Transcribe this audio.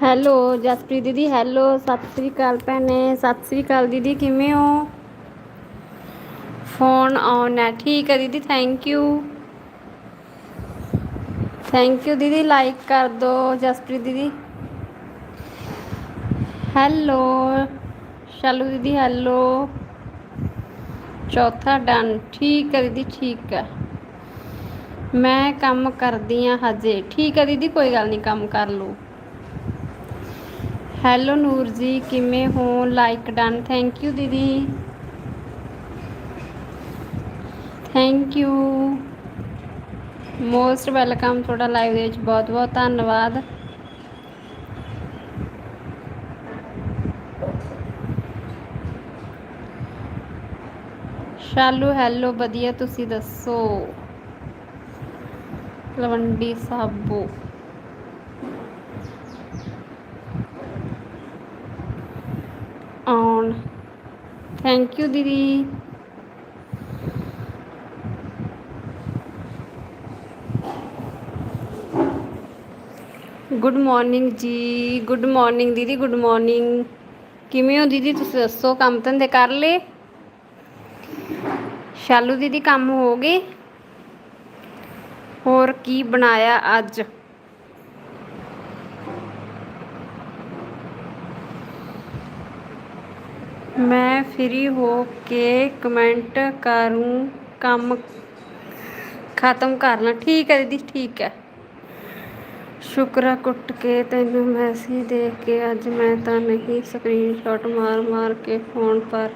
Hello, Jaspreet ਦੀਦੀ, hello, Sat Sri ਅਕਾਲ ਭੈਣੇ, ਸਤਿ ਸ੍ਰੀ ਅਕਾਲ ਦੀਦੀ, ਕਿਵੇਂ ਹੋ? ਫੋਨ ਔਨ ਹੈ, ਠੀਕ ਹੈ ਦੀਦੀ ਥੈਂਕ ਯੂ ਥੈਂਕ ਯੂ ਦੀਦੀ ਲਾਈਕ ਕਰ ਦਿਓ ਜਸਪ੍ਰੀਤ ਦੀਦੀ। ਹੈਲੋ, ਸ਼ਾਲੂ ਦੀਦੀ, ਹੈਲੋ। ਚੌਥਾ ਡਨ ਠੀਕ ਹੈ ਦੀਦੀ, ਠੀਕ ਹੈ। ਮੈਂ ਕੰਮ ਕਰਦੀ ਆ ਹਜੇ, ਠੀਕ ਹੈ ਦੀਦੀ, ਕੋਈ ਗੱਲ ਨਹੀਂ, ਕੰਮ ਕਰ ਲਓ। ਹੈਲੋ ਨੂਰ ਜੀ, ਕਿਵੇਂ ਹੋ? ਲਾਈਕ ਡਨ ਥੈਂਕ ਯੂ ਦੀਦੀ। ਥੈਂਕ ਯੂ ਮੋਸਟ ਵੈਲਕਮ ਤੁਹਾਡਾ ਲਾਈਵ ਦੇ ਵਿੱਚ ਬਹੁਤ ਬਹੁਤ ਧੰਨਵਾਦ। ਸ਼ਾਲੂ, ਹੈਲੋ, ਵਧੀਆ ਤੁਸੀਂ ਦੱਸੋ? ਲਵੰਡੀ ਸਾਬੋ। ਆਉਣ। ਥੈਂਕ ਯੂ ਦੀਦੀ। ਗੁੱਡ ਮਾਰਨਿੰਗ ਜੀ। ਗੁੱਡ ਮਾਰਨਿੰਗ ਦੀਦੀ ਗੁੱਡ ਮਾਰਨਿੰਗ ਕਿਵੇਂ ਹੋ ਦੀਦੀ? ਤੁਸੀਂ ਦੱਸੋ, ਕੰਮ ਧੰਦੇ ਕਰ ਲਏ? ਸ਼ਾਲੂ ਦੀਦੀ, ਕੰਮ ਹੋ ਗਏ? ਹੋਰ ਕੀ ਬਣਾਇਆ ਅੱਜ? ਮੈਂ ਫ੍ਰੀ ਹੋ ਕੇ ਕਮੈਂਟ ਕਰੂੰ, ਕੰਮ ਖਤਮ ਕਰ ਲਾਂ ਠੀਕ ਹੈ ਦੀਦੀ, ਠੀਕ ਹੈ। ਸ਼ੁਕਰਾ ਕੁੱਟ ਕੇ ਤੈਨੂੰ ਮੈਸੇਜ ਦੇ ਕੇ, ਅੱਜ ਮੈਂ ਤਾਂ ਨਹੀਂ ਸਕਰੀਨਸ਼ਾਟ ਮਾਰ ਮਾਰ ਕੇ ਫੋਨ ਪਰ